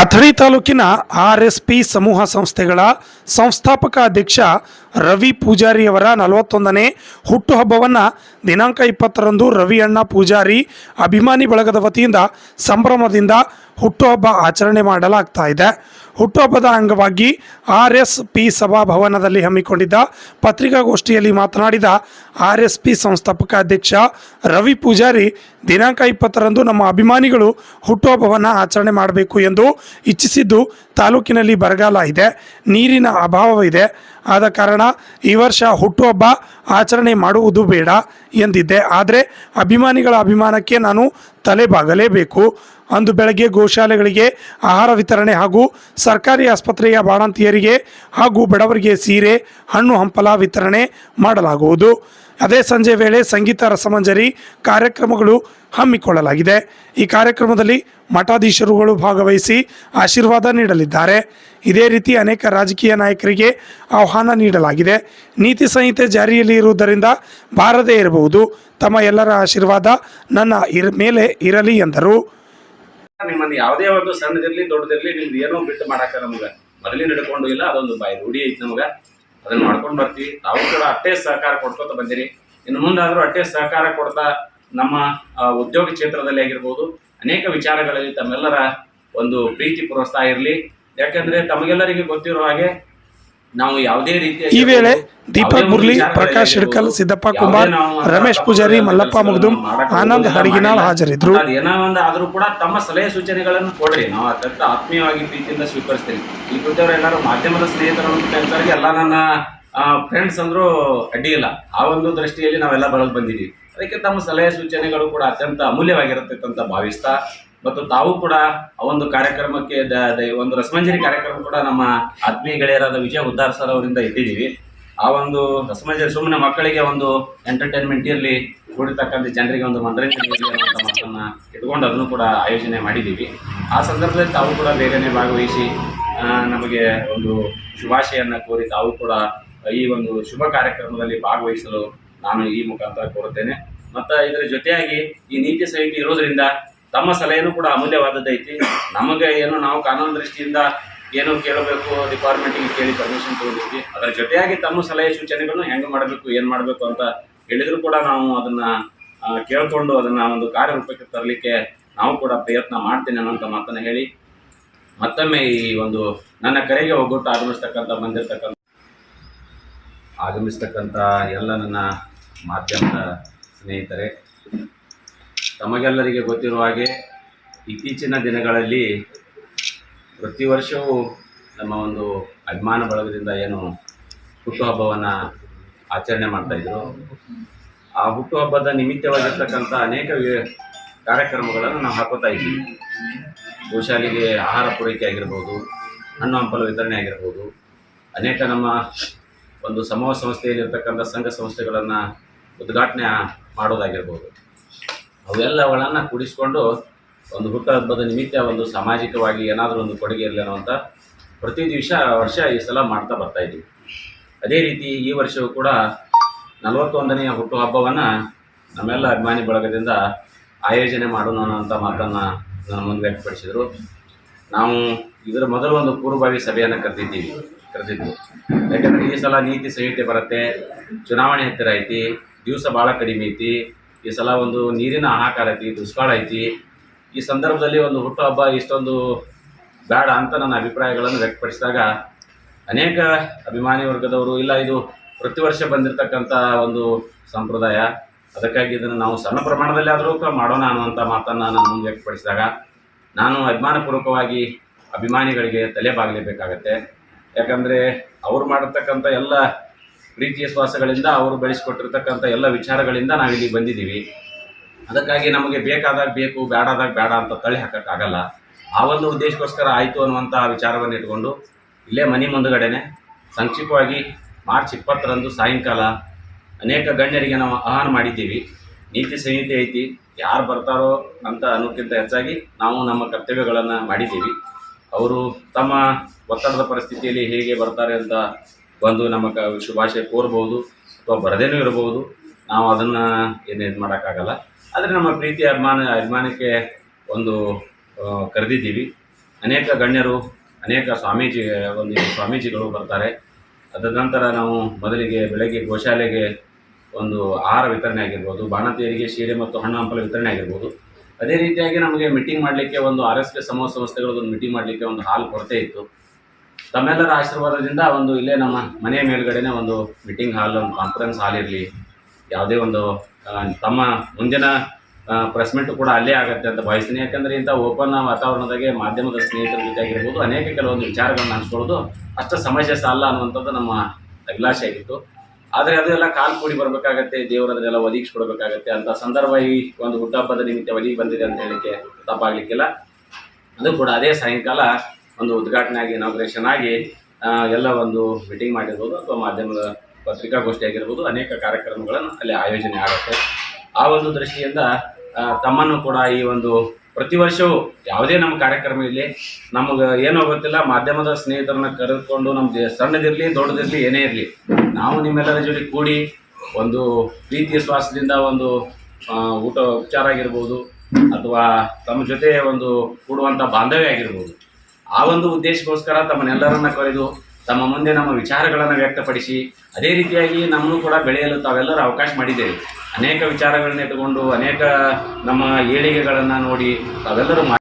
ಅಥಣಿ ತಾಲೂಕಿನ R S P ಸಮೂಹ ಸಂಸ್ಥೆಗಳ ಸಂಸ್ಥಾಪಕ ಅಧ್ಯಕ್ಷ ರವಿ ಪೂಜಾರಿಯವರ ನಲವತ್ತೊಂದನೇ ಹುಟ್ಟುಹಬ್ಬವನ್ನು ದಿನಾಂಕ ಇಪ್ಪತ್ತರಂದು ರವಿ ಅಣ್ಣ ಪೂಜಾರಿ ಅಭಿಮಾನಿ ಬಳಗದ ವತಿಯಿಂದ ಸಂಭ್ರಮದಿಂದ ಹುಟ್ಟುಹಬ್ಬ ಆಚರಣೆ ಮಾಡಲಾಗ್ತಾ ಇದೆ. ಹುಟ್ಟುಹಬ್ಬದ ಅಂಗವಾಗಿ ಆರ್ ಎಸ್ ಪಿ ಸಭಾಭವನದಲ್ಲಿ ಹಮ್ಮಿಕೊಂಡಿದ್ದ ಪತ್ರಿಕಾಗೋಷ್ಠಿಯಲ್ಲಿ ಮಾತನಾಡಿದ ಆರ್ ಎಸ್ ಪಿ ಸಂಸ್ಥಾಪಕ ಅಧ್ಯಕ್ಷ ರವಿ ಪೂಜಾರಿ, ದಿನಾಂಕ ಇಪ್ಪತ್ತರಂದು ನಮ್ಮ ಅಭಿಮಾನಿಗಳು ಹುಟ್ಟುಹಬ್ಬವನ್ನು ಆಚರಣೆ ಮಾಡಬೇಕು ಎಂದು ಇಚ್ಛಿಸಿದ್ದು ತಾಲೂಕಿನಲ್ಲಿ ಬರಗಾಲ ಇದೆ, ನೀರಿನ ಅಭಾವವಿದೆ ಆದ ಕಾರಣ ಈ ವರ್ಷ ಹುಟ್ಟುಹಬ್ಬ ಆಚರಣೆ ಮಾಡುವುದು ಬೇಡ ಎಂದಿದ್ದೆ. ಆದರೆ ಅಭಿಮಾನಿಗಳ ಅಭಿಮಾನಕ್ಕೆ ನಾನು ತಲೆಬಾಗಲೇಬೇಕು. ಅಂದು ಬೆಳಗ್ಗೆ ಗೋಶಾಲೆಗಳಿಗೆ ಆಹಾರ ವಿತರಣೆ ಹಾಗೂ ಸರ್ಕಾರಿ ಆಸ್ಪತ್ರೆಯ ಬಾಣಂತಿಯರಿಗೆ ಹಾಗೂ ಬಡವರಿಗೆ ಸೀರೆ, ಹಣ್ಣು ಹಂಪಲ ವಿತರಣೆ ಮಾಡಲಾಗುವುದು. ಅದೇ ಸಂಜೆ ವೇಳೆ ಸಂಗೀತ ರಸಮಂಜರಿ ಕಾರ್ಯಕ್ರಮಗಳು ಹಮ್ಮಿಕೊಳ್ಳಲಾಗಿದೆ. ಈ ಕಾರ್ಯಕ್ರಮದಲ್ಲಿ ಮಠಾಧೀಶರುಗಳು ಭಾಗವಹಿಸಿ ಆಶೀರ್ವಾದ ನೀಡಲಿದ್ದಾರೆ. ಇದೇ ರೀತಿ ಅನೇಕ ರಾಜಕೀಯ ನಾಯಕರಿಗೆ ಆಹ್ವಾನ ನೀಡಲಾಗಿದೆ. ನೀತಿ ಸಂಹಿತೆ ಜಾರಿಯಲ್ಲಿ ಇರುವುದರಿಂದ ಬಾರದೇ ಇರಬಹುದು. ತಮ್ಮ ಎಲ್ಲರ ಆಶೀರ್ವಾದ ನನ್ನ ಇರ ಮೇಲೆ ಇರಲಿ ಎಂದರು. ನಿಮ್ಮನ್ನ ಯಾವುದೇ ಒಂದು ಸಣ್ಣದಿರ್ಲಿ ದೊಡ್ಡದಿರ್ಲಿ ನಿಮ್ದು ಏನೋ ಬಿಟ್ಟು ಮಾಡಾಕ ನಮ್ಗ ಮೊದಲೇ ನಡ್ಕೊಂಡು ಇಲ್ಲ, ಅದೊಂದು ಬಾಯಿ ರೂಢಿ ಐತಿ ನಮಗ. ಅದನ್ನ ಮಾಡ್ಕೊಂಡು ಬರ್ತೀವಿ. ತಾವು ಕೂಡ ಅಟ್ಟೆ ಸಹಕಾರ ಕೊಡ್ಕೊತ ಬಂದಿರಿ. ಇನ್ನು ಮುಂದಾದ್ರೂ ಅಟ್ಟೆ ಸಹಕಾರ ಕೊಡ್ತಾ ನಮ್ಮ ಉದ್ಯೋಗ ಕ್ಷೇತ್ರದಲ್ಲಿ ಆಗಿರ್ಬೋದು, ಅನೇಕ ವಿಚಾರಗಳಲ್ಲಿ ತಮ್ಮೆಲ್ಲರ ಒಂದು ಪ್ರೀತಿ ಪ್ರೋತ್ಸಾಹ ಇರಲಿ. ಯಾಕಂದ್ರೆ ತಮಗೆಲ್ಲರಿಗೆ ಗೊತ್ತಿರೋ ಹಾಗೆ ನಾವು ಯಾವುದೇ ರೀತಿಯ ಈ ವೇಳೆ ದೀಪಕ್ ಮುರ್ಲಿ ಪ್ರಕಾಶ್ ಹಿಡ್ಕಲ್ ಸಿದ್ದಪ್ಪ ಕುಮಾರ್ ರಮೇಶ್ ಪೂಜಾರಿ ಮಲ್ಲಪ್ಪ ಮುಗ್ದುಂ ಆನಂದ್ ಹರಿಗಿನಾಳ್ ಹಾಜರಿದ್ರು. ಏನೋ ಒಂದು ಆದ್ರೂ ಕೂಡ ತಮ್ಮ ಸಲಹೆ ಸೂಚನೆಗಳನ್ನು ಕೊಡ್ರಿ. ನಾವು ಅತ್ಯಂತ ಆತ್ಮೀಯವಾಗಿ ಪ್ರೀತಿಯಿಂದ ಸ್ವೀಕರಿಸ್ತೀವಿ. ಈ ಕುರಿತು ಎಲ್ಲರೂ ಮಾಧ್ಯಮದ ಸ್ನೇಹಿತರು ಅಂತ ಎಲ್ಲ ನನ್ನ ಫ್ರೆಂಡ್ಸ್ ಅಂದ್ರು ಅಡ್ಡಿ ಇಲ್ಲ. ಆ ಒಂದು ದೃಷ್ಟಿಯಲ್ಲಿ ನಾವೆಲ್ಲ ಬಳಗ್ ಬಂದಿದ್ದೀವಿ ಅದಕ್ಕೆ ತಮ್ಮ ಸಲಹೆ ಸೂಚನೆಗಳು ಕೂಡ ಅತ್ಯಂತ ಅಮೂಲ್ಯವಾಗಿರುತ್ತೆ ಅಂತ ಭಾವಿಸ್ತಾ ಮತ್ತು ತಾವು ಕೂಡ ಆ ಒಂದು ಕಾರ್ಯಕ್ರಮಕ್ಕೆ ಒಂದು ರಸಮಂಜರಿ ಕಾರ್ಯಕ್ರಮ ಕೂಡ ನಮ್ಮ ಆತ್ಮೀಯ ಗೆಳೆಯರಾದ ವಿಜಯ ಉದ್ದಾರ್ ಸರ್ ಅವರಿಂದ ಇಟ್ಟಿದ್ದೀವಿ. ಆ ಒಂದು ರಸಮಂಜರಿ ಸುಮ್ಮನೆ ಮಕ್ಕಳಿಗೆ ಒಂದು ಎಂಟರ್ಟೈನ್ಮೆಂಟ್ ಇರಲಿ, ಕೂಡಿರ್ತಕ್ಕಂಥ ಜನರಿಗೆ ಒಂದು ಮನರಂಜನೆ ಇಟ್ಕೊಂಡು ಅದನ್ನು ಕೂಡ ಆಯೋಜನೆ ಮಾಡಿದ್ದೀವಿ. ಆ ಸಂದರ್ಭದಲ್ಲಿ ತಾವು ಕೂಡ ಬೇಗನೆ ಭಾಗವಹಿಸಿ ನಮಗೆ ಒಂದು ಶುಭಾಶಯನ್ನು ಕೋರಿ ತಾವು ಕೂಡ ಈ ಒಂದು ಶುಭ ಕಾರ್ಯಕ್ರಮದಲ್ಲಿ ಭಾಗವಹಿಸಲು ನಾನು ಈ ಮುಖಾಂತರ ಕೋರುತ್ತೇನೆ. ಮತ್ತು ಇದರ ಜೊತೆಯಾಗಿ ಈ ನೀತಿ ಸಂಹಿತೆ ಇರೋದ್ರಿಂದ ತಮ್ಮ ಸಲಹೆನೂ ಕೂಡ ಅಮೂಲ್ಯವಾದದ್ದೈತಿ ನಮಗೆ ಏನು ನಾವು ಕಾನೂನು ದೃಷ್ಟಿಯಿಂದ ಏನು ಕೇಳಬೇಕು ಡಿಪಾರ್ಟ್ಮೆಂಟಿಗೆ ಕೇಳಿ ಪರ್ಮಿಷನ್ ತಗೊಂಡಿದ್ವಿ. ಅದರ ಜೊತೆಯಾಗಿ ತಮ್ಮ ಸಲಹೆ ಸೂಚನೆಗಳನ್ನು ಹೆಂಗೆ ಮಾಡಬೇಕು, ಏನು ಮಾಡಬೇಕು ಅಂತ ಹೇಳಿದರೂ ಕೂಡ ನಾವು ಅದನ್ನ ಕೇಳ್ಕೊಂಡು ಅದನ್ನ ಒಂದು ಕಾರ್ಯರೂಪಕ್ಕೆ ತರಲಿಕ್ಕೆ ನಾವು ಕೂಡ ಪ್ರಯತ್ನ ಮಾಡ್ತೇನೆ ಅನ್ನೋಂಥ ಮಾತನ್ನ ಹೇಳಿ. ಮತ್ತೊಮ್ಮೆ ಈ ಒಂದು ನನ್ನ ಕರೆಗೆ ಒಗ್ಗಟ್ಟು ಆಗಮಿಸ್ತಕ್ಕಂಥ, ಬಂದಿರತಕ್ಕಂಥ, ಆಗಮಿಸ್ತಕ್ಕಂಥ ಎಲ್ಲ ನನ್ನ ಮಾಧ್ಯಮದ ಸ್ನೇಹಿತರೆ ತಮಗೆಲ್ಲರಿಗೆ ಗೊತ್ತಿರುವ ಹಾಗೆ ಇತ್ತೀಚಿನ ದಿನಗಳಲ್ಲಿ ಪ್ರತಿ ವರ್ಷವೂ ನಮ್ಮ ಒಂದು ಅಭಿಮಾನ ಬಳಗದಿಂದ ಏನು ಹುಟ್ಟುಹಬ್ಬವನ್ನು ಆಚರಣೆ ಮಾಡ್ತಾಯಿದ್ರು ಆ ಹುಟ್ಟುಹಬ್ಬದ ನಿಮಿತ್ತವಾಗಿರ್ತಕ್ಕಂಥ ಅನೇಕ ಕಾರ್ಯಕ್ರಮಗಳನ್ನು ನಾವು ಹಾಕೋತಾ ಇದ್ದೀವಿ ಗೋಶಾಲೆಗೆ ಆಹಾರ ಪೂರೈಕೆ ಆಗಿರ್ಬೋದು, ಹಣ್ಣು ಹಂಪಲು ವಿತರಣೆ ಆಗಿರ್ಬೋದು, ಅನೇಕ ನಮ್ಮ ಒಂದು ಸಮೂಹ ಸಂಸ್ಥೆಯಲ್ಲಿರ್ತಕ್ಕಂಥ ಸಂಘ ಸಂಸ್ಥೆಗಳನ್ನು ಉದ್ಘಾಟನೆ ಮಾಡೋದಾಗಿರ್ಬೋದು. ಅವೆಲ್ಲಗಳನ್ನು ಕೂಡಿಸಿಕೊಂಡು ಒಂದು ಹುಟ್ಟುಹಬ್ಬದ ನಿಮಿತ್ತ ಒಂದು ಸಾಮಾಜಿಕವಾಗಿ ಏನಾದರೂ ಒಂದು ಕೊಡುಗೆ ಇರಲಿ ಅಂತ ಪ್ರತಿ ದಿವಸ ವರ್ಷ ಈ ಸಲ ಮಾಡ್ತಾ ಬರ್ತಾ ಇದ್ವಿ ಅದೇ ರೀತಿ ಈ ವರ್ಷವೂ ಕೂಡ ನಲವತ್ತೊಂದನೆಯ ಹುಟ್ಟುಹಬ್ಬವನ್ನು ನಮ್ಮೆಲ್ಲ ಅಭಿಮಾನಿ ಬಳಗದಿಂದ ಆಯೋಜನೆ ಮಾಡೋಣ ಅನ್ನೋಂಥ ಮಾತನ್ನು ನನ್ನ ಮುಂದೆ ವ್ಯಕ್ತಪಡಿಸಿದರು. ನಾವು ಇದರ ಮೊದಲು ಒಂದು ಪೂರ್ವಭಾವಿ ಸಭೆಯನ್ನು ಕರೆದಿದ್ದೀವಿ, ಕರೆದಿದ್ವು. ಯಾಕಂದರೆ ಈ ಸಲ ನೀತಿ ಸಂಹಿತೆ ಬರುತ್ತೆ, ಚುನಾವಣೆ ಹತ್ತಿರ ಐತಿ, ದಿವಸ ಭಾಳ ಕಡಿಮೆ ಐತಿ ಈ ಸಲ ಒಂದು ನೀರಿನ ಹಾಹಾಕಾರ ಐತಿ, ದುಷ್ಕಾಳ ಐತಿ. ಈ ಸಂದರ್ಭದಲ್ಲಿ ಒಂದು ಹುಟ್ಟುಹಬ್ಬ ಇಷ್ಟೊಂದು ಬೇಡ ಅಂತ ನನ್ನ ಅಭಿಪ್ರಾಯಗಳನ್ನು ವ್ಯಕ್ತಪಡಿಸಿದಾಗ ಅನೇಕ ಅಭಿಮಾನಿ ವರ್ಗದವರು, ಇಲ್ಲ ಇದು ಪ್ರತಿ ವರ್ಷ ಬಂದಿರತಕ್ಕಂಥ ಒಂದು ಸಂಪ್ರದಾಯ, ಅದಕ್ಕಾಗಿ ಇದನ್ನು ನಾವು ಸಣ್ಣ ಪ್ರಮಾಣದಲ್ಲಿ ಆದರೂ ಕೂಡ ಮಾಡೋಣ ಅನ್ನುವಂಥ ಮಾತನ್ನು ನಾನು ವ್ಯಕ್ತಪಡಿಸಿದಾಗ ನಾನು ಅಭಿಮಾನಪೂರ್ವಕವಾಗಿ ಅಭಿಮಾನಿಗಳಿಗೆ ತಲೆ ಬಾಗಲೇಬೇಕಾಗತ್ತೆ. ಯಾಕಂದರೆ ಅವ್ರು ಮಾಡಿರ್ತಕ್ಕಂಥ ಎಲ್ಲ ಪ್ರೀತಿ ಶ್ವಾಸಗಳಿಂದ ಅವರು ಬೆಳೆಸಿಕೊಟ್ಟಿರ್ತಕ್ಕಂಥ ಎಲ್ಲ ವಿಚಾರಗಳಿಂದ ನಾವಿಲ್ಲಿ ಬಂದಿದ್ದೀವಿ. ಅದಕ್ಕಾಗಿ ನಮಗೆ ಬೇಕಾದಾಗ ಬೇಕು ಬೇಡಾದಾಗ ಬೇಡ ಅಂತ ತಳ್ಳಿ ಹಾಕೋಕ್ಕಾಗಲ್ಲ. ಆ ಒಂದು ಉದ್ದೇಶಕ್ಕೋಸ್ಕರ ಆಯಿತು ಅನ್ನುವಂಥ ವಿಚಾರವನ್ನು ಇಟ್ಕೊಂಡು ಇಲ್ಲೇ ಮನೆ ಮುಂದುಗಡೆನೆ ಸಂಕ್ಷಿಪ್ತವಾಗಿ ಮಾರ್ಚ್ ಇಪ್ಪತ್ತರಂದು ಸಾಯಂಕಾಲ ಅನೇಕ ಗಣ್ಯರಿಗೆ ನಾವು ಆಹ್ವಾನ ಮಾಡಿದ್ದೀವಿ. ನೀತಿ ಸಂಹಿತೆ ಐತಿ, ಯಾರು ಬರ್ತಾರೋ ಅಂತ ಅನ್ನೋಕ್ಕಿಂತ ಹೆಚ್ಚಾಗಿ ನಾವು ನಮ್ಮ ಕರ್ತವ್ಯಗಳನ್ನು ಮಾಡಿದ್ದೀವಿ. ಅವರು ತಮ್ಮ ಒತ್ತಡದ ಪರಿಸ್ಥಿತಿಯಲ್ಲಿ ಹೇಗೆ ಬರ್ತಾರೆ ಅಂತ ಬಂದು ನಮ್ಮ ಕ ಶುಭಾಶಯ ಕೋರ್ಬೋದು ಅಥವಾ ಬರದೇನೂ ಇರಬಹುದು ನಾವು ಅದನ್ನು ಏನು ಇದು ಮಾಡೋಕ್ಕಾಗಲ್ಲ. ಆದರೆ ನಮ್ಮ ಪ್ರೀತಿ ಅಭಿಮಾನ, ಅಭಿಮಾನಕ್ಕೆ ಒಂದು ಕರೆದಿದ್ದೀವಿ. ಅನೇಕ ಗಣ್ಯರು, ಅನೇಕ ಸ್ವಾಮೀಜಿ, ಒಂದು ಸ್ವಾಮೀಜಿಗಳು ಬರ್ತಾರೆ. ಅದರ ನಂತರ ನಾವು ಮೊದಲಿಗೆ ಬೆಳಗ್ಗೆ ಗೋಶಾಲೆಗೆ ಒಂದು ಆಹಾರ ವಿತರಣೆ ಆಗಿರ್ಬೋದು, ಬಾಣತಿಯರಿಗೆ ಸೀರೆ ಮತ್ತು ಹಣ್ಣು ಹಂಪಲ ವಿತರಣೆ ಆಗಿರ್ಬೋದು. ಅದೇ ರೀತಿಯಾಗಿ ನಮಗೆ ಮೀಟಿಂಗ್ ಮಾಡಲಿಕ್ಕೆ ಒಂದು ಆರ್ ಎಸ್ ಪಿ ಸಮೂಹ ಸಂಸ್ಥೆಗಳದೊಂದು ಮೀಟಿಂಗ್ ಮಾಡಲಿಕ್ಕೆ ಒಂದು ಹಾಲ್ ಕೊರತೆ ಇತ್ತು. ತಮ್ಮೆಲ್ಲರ ಆಶೀರ್ವಾದದಿಂದ ಒಂದು ಇಲ್ಲೇ ನಮ್ಮ ಮನೆಯ ಮೇಲ್ಗಡೆನೆ ಒಂದು ಮೀಟಿಂಗ್ ಹಾಲ್ ಒಂದು ಕಾನ್ಫರೆನ್ಸ್ ಹಾಲ್ ಇರಲಿ. ಯಾವುದೇ ಒಂದು ತಮ್ಮ ಮುಂದಿನ ಪ್ರೆಸ್ ಮೀಟ್ ಕೂಡ ಅಲ್ಲೇ ಆಗುತ್ತೆ ಅಂತ ಭಾವಿಸ್ತೀನಿ. ಯಾಕಂದರೆ ಇಂಥ ಓಪನ್ ವಾತಾವರಣದಾಗೆ ಮಾಧ್ಯಮದ ಸ್ನೇಹಿತರ ಜೊತೆ ಆಗಿರ್ಬೋದು ಅನೇಕ ಕೆಲವೊಂದು ವಿಚಾರಗಳನ್ನ ಹಂಚ್ಕೊಳ್ಳೋದು ಅಷ್ಟು ಸಮಸ್ಯೆ ಸಾಲ ಅನ್ನುವಂಥದ್ದು ನಮ್ಮ ಅಭಿಲಾಷೆ ಆಗಿತ್ತು. ಆದರೆ ಅದೆಲ್ಲ ಕಾಲು ಕೂಡಿ ಬರಬೇಕಾಗತ್ತೆ, ದೇವರು ಅದನ್ನೆಲ್ಲ ಒದಗಿಸ್ಕೊಡ್ಬೇಕಾಗತ್ತೆ ಅಂತ ಸಂದರ್ಭ ಈ ಒಂದು ಹುಟ್ಟಹಬ್ಬದ ನಿಮಿತ್ತ ಒದಗಿ ಬಂದಿದೆ ಅಂತ ಹೇಳಲಿಕ್ಕೆ ತಪ್ಪಾಗಲಿಕ್ಕಿಲ್ಲ. ಅದು ಕೂಡ ಅದೇ ಸಾಯಂಕಾಲ ಒಂದು ಉದ್ಘಾಟನೆ ಆಗಿ ಇನಾಗ್ರೇಷನ್ ಆಗಿ ಎಲ್ಲ ಒಂದು ಮೀಟಿಂಗ್ ಮಾಡಿರ್ಬೋದು ಅಥವಾ ಮಾಧ್ಯಮದ ಪತ್ರಿಕಾಗೋಷ್ಠಿ ಆಗಿರ್ಬೋದು ಅನೇಕ ಕಾರ್ಯಕ್ರಮಗಳನ್ನು ಅಲ್ಲಿ ಆಯೋಜನೆ ಆಗುತ್ತೆ. ಆ ಒಂದು ದೃಷ್ಟಿಯಿಂದ ತಮ್ಮನ್ನು ಕೂಡ ಈ ಒಂದು ಪ್ರತಿ ವರ್ಷವೂ ಯಾವುದೇ ನಮ್ಮ ಕಾರ್ಯಕ್ರಮ ಇರಲಿ, ನಮಗೆ ಏನೋ ಗೊತ್ತಿಲ್ಲ, ಮಾಧ್ಯಮದ ಸ್ನೇಹಿತರನ್ನ ಕರೆದುಕೊಂಡು ನಮ್ಮ ಸಣ್ಣದಿರಲಿ, ದೊಡ್ಡದಿರಲಿ, ಏನೇ ಇರಲಿ, ನಾವು ನಿಮ್ಮೆಲ್ಲರ ಜೊತೆ ಕೂಡಿ ಒಂದು ಪ್ರೀತಿ ಶ್ವಾಸದಿಂದ ಒಂದು ಊಟ ಉಪಚಾರ ಆಗಿರ್ಬೋದು, ಅಥವಾ ತಮ್ಮ ಜೊತೆ ಒಂದು ಕೂಡುವಂಥ ಬಾಂಧವ್ಯ ಆಗಿರ್ಬೋದು ಆ ಒಂದು ಉದ್ದೇಶಕ್ಕೋಸ್ಕರ ತಮ್ಮನ್ನೆಲ್ಲರನ್ನ ಕರೆದು ತಮ್ಮ ಮುಂದೆ ನಮ್ಮ ವಿಚಾರಗಳನ್ನು ವ್ಯಕ್ತಪಡಿಸಿ, ಅದೇ ರೀತಿಯಾಗಿ ನಮ್ಮನ್ನು ಕೂಡ ಬೆಳೆಯಲು ತಾವೆಲ್ಲರೂ ಅವಕಾಶ ಮಾಡಿದ್ದೇವೆ ಅನೇಕ ವಿಚಾರಗಳನ್ನ ಇಟ್ಟುಕೊಂಡು ಅನೇಕ ನಮ್ಮ ಏಳಿಗೆಗಳನ್ನು ನೋಡಿ ತಾವೆಲ್ಲರೂ